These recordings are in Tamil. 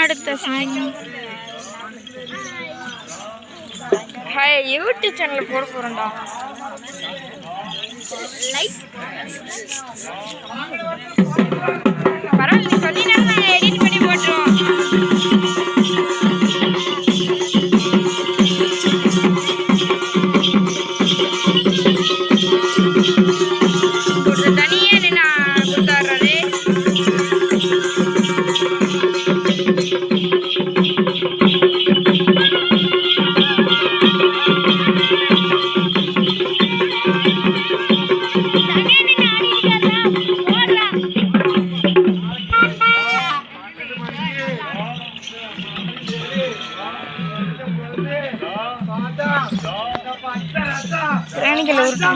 அடுத்த ஹாய் யூடியூப் சேனல் போட போறேன்டா லைக் பிராணிகளை உருட்டு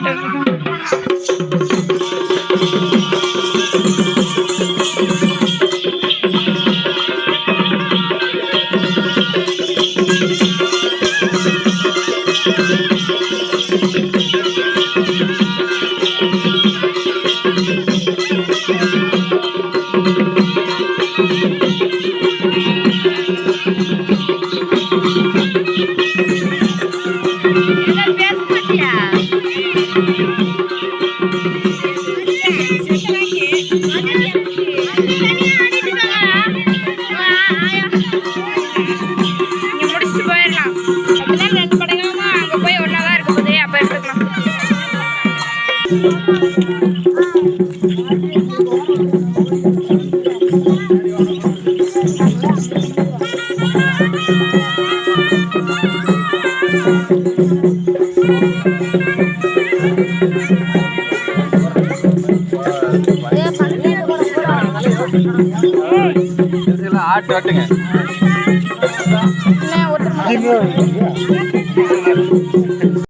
ஆட்டு ஆட்டுங்க.